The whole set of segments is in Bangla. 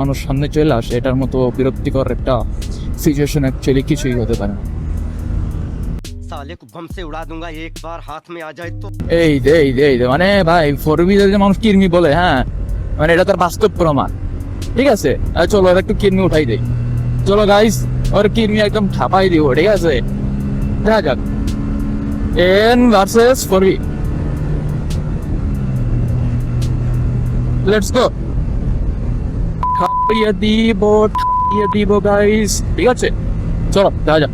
মানুষ সামনে চলে আসে এটার মতো বিরক্তিকর একটা সিচুয়েশন অ্যাকচুয়ালি কিছুই হতে পারে না। এই এই এই মানে ভাই মানুষ কিরমি বলে হ্যাঁ? মানে এটা তার বাস্তব প্রমাণ। ঠিক আছে? চলো একটু কিরমি উঠাই দেই। চলো গাইস ওর কিরমি একদম ঠাপাই দিব ঠিক আছে? দেখা যাক। N versus four let's go খাইয়ে দিব খাইয়ে দিব গাইস ঠিক আছে? চলো, দেখা যাক।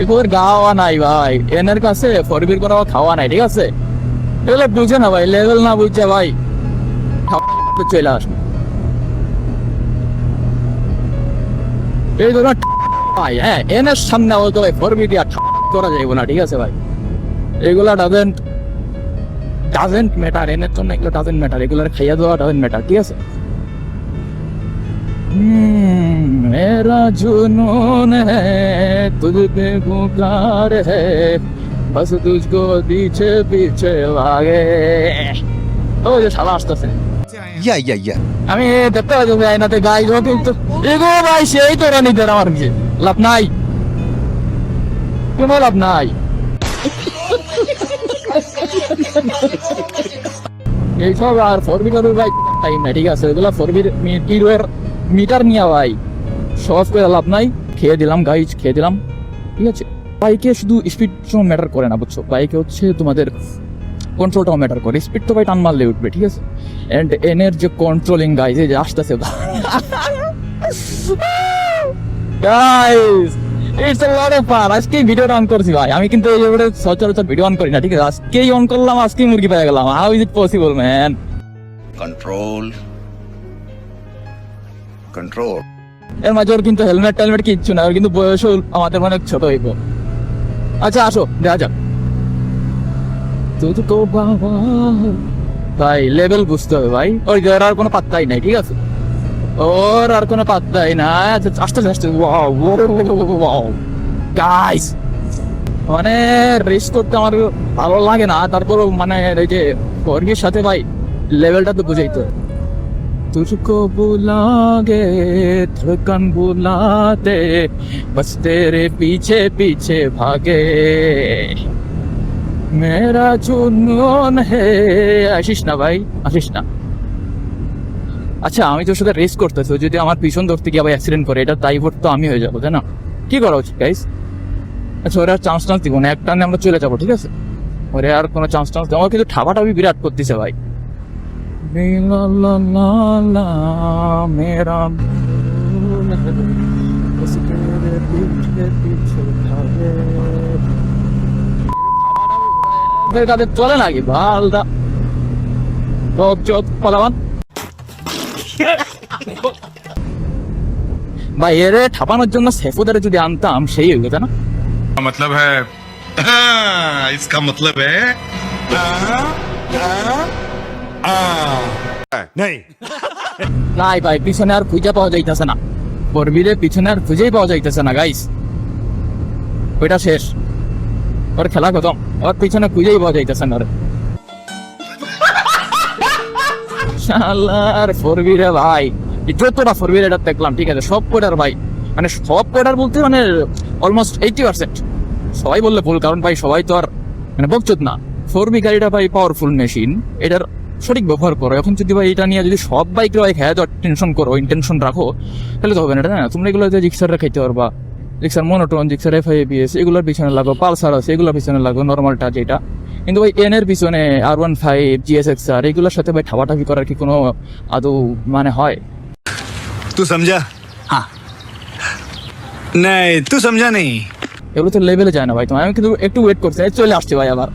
এগুলোর গাওয়া নাই ভাই। এনের কাছে ফরবির কোনো খাওয়া নাই, ঠিক আছে? এগুলো বুঝে না ভাই লেভেল না বুঝছে ভাই। খাওয়া চলে আস এই ধরো ভাই হ্যাঁ এনের সামনে বলতো ভাই ফরবি দিয়া করা যাইব না ঠিক আছে ভাই এগুলা ডাজেন্ট ডাজেন্ট ম্যাটার এনের জন্য এগুলো ডাজেন্ট ম্যাটার এগুলো খাইয়া দেওয়া ডাজেন্ট ম্যাটার ঠিক আছে हम्म, मेरा जुनून है तुझ पे पुकार है बस तुझको पीछे पीछे भागे ও যে শালা আসতেছে या या या আমি দেখতে পাচ্ছি ভাই আইনাতে গাই গো কিন্তু এগো ভাই সেই তো রানি দেন আমার কি লাভ নাই কোনো লাভ নাই। এইসব আর ফোর বিটার ভাই টাইম না ঠিক আছে। এগুলা ফোর বির হিরোয়ের মিটার নিয়ে ভাই। সহজ করে লাভ নাই। খেয়ে দিলাম গাইজ খেয়ে দিলাম। ঠিক আছে? বাইকে শুধু স্পিড ম্যাটার করে না, বুঝছ? বাইকে হচ্ছে তোমাদের কন্ট্রোলটাও ম্যাটার করে। স্পিড তো ভাই টান মারলে উঠবে, ঠিক আছে? এন্ড এনের যে কন্ট্রোলিং গাইজ এই যে আসতেছে। Guys it's a lot of fun আজকে অন করছি ভাই। আমি কিন্তু এই ব্যাপারে সচরাচর ভিডিও অন করি না ঠিক আছে? আজকেই অন করলাম আজকেই মুরগি পেয়ে গেলাম। How is it possible man control control এর মাঝে ওর কিন্তু হেলমেট টেলমেট কিচ্ছু না ওর কিন্তু বয়সও আমাদের অনেক ছোট হইব। আচ্ছা আসো দেখা যাক। তো বাবা। ভাই লেভেল বুঝতে হবে ভাই। ওই গেরার কোনো পাত্তাই নাই ঠিক আছে? ওর আর কোনো পাত্তাই না আচ্ছা, আস্তে আস্তে ওয়াও ওয়াও গাইস মানে রেস করতে আমার ভালো লাগে না তারপরও মানে এই যে বর্গের সাথে ভাই লেভেলটা তো বুঝাই তো तुझको बुलागे धड़कन बुलाते बस तेरे पीछे पीछे भागे मेरा जुनून है আসিস না ভাই আসিস না আচ্ছা আমি তোর সাথে রেস করতেছি যদি আমার পিছন ধরতে গিয়ে আবার অ্যাক্সিডেন্ট করে, এটা তাই তো আমি হয়ে যাব, তাই না? কি করা উচিত গাইস আচ্ছা ওরা চান্স টান্স দিব না, এক টানে আমরা চলে যাব, ঠিক আছে? ওরে আর কোনো চান্স টান্স দেবো কিন্তু ঠাপাঠাপি বিরাট করতেছে ভাই। তাদের চলে নাকি ভালটা চপ পালাবান। পদাবান ভাই এরে ঠাপানোর জন্য সেফুদের যদি আনতাম সেই হইতো তাই না का मतलब है हाँ, इसका मतलब है নাই ভাই পিছনে আর খুঁজে পাওয়া যাইতেছে না বরবিরে পিছনে আর খুঁজেই পাওয়া যাইতেছে না গাইস ওইটা শেষ ওর খেলা খতম ওর পিছনে খুঁজেই পাওয়া যাইতেছে না রে শালার ফরবিরে ভাই এই যতটা ফরবির এটা দেখলাম, ঠিক আছে? সব কোটার ভাই? মানে সব কোটার বলতে মানে অলমোস্ট এইটি পার্সেন্ট সবাই বললে ভুল, কারণ ভাই সবাই তো আর মানে বকচুত না। ফোরবি গাড়িটা ভাই পাওয়ারফুল মেশিন এটার সঠিক ব্যবহার করো। এখন যদি ভাই এটা নিয়ে যদি সব বাইক ভাই খেয়ে তো টেনশন করো ইন্টেনশন রাখো, তাহলে তো হবে না এটা না? তোমরা এগুলো জিক্সাররা খাইতে পারবা Gixxer monotone Gixxer F I BS এগুলোর পিছনে লাগো পালসার আছে, এগুলোর পিছনে লাগো নর্মালটা যেটা কিন্তু ভাই এন এর পিছনে R one five GS X R এগুলোর সাথে ভাই ঠাবাঠাবি করার কি কোনো আদৌ মানে হয়? तू समझा हाँ नहीं तू समझा नहीं এগুলো তো লেভেলে যায় না ভাই তোমার আমি কিন্তু একটু ওয়েট করছি এই চলে আসছি ভাই আবার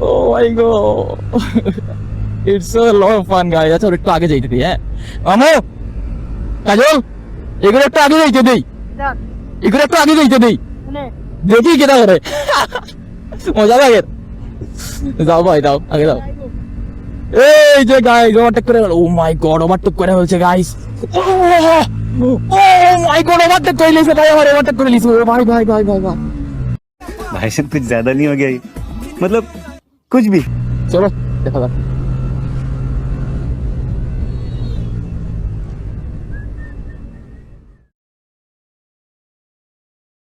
oh my god it's so lot of fun guys আচ্ছা ওর একটু আগে যাইতে দিই হ্যাঁ আমো কাজল এগুলো একটু আগে যাইতে দিই এগুলো একটু আগে যাইতে দিই দেখি কেটা করে মজা লাগে যাও ভাই দাও আগে দাও এই যে গাইস ওভারটেক করে ও মাই গড ওভারটেক করে ফেলছে guys oh my god overtake করে লিছে ভাই আমার ওভারটেক করে লিছে ও ভাই ভাই ভাই ভাই ভাই भाई साहब कुछ ज्यादा नहीं हो गया ये? मतलब कुछ भी চলো দেখা যাক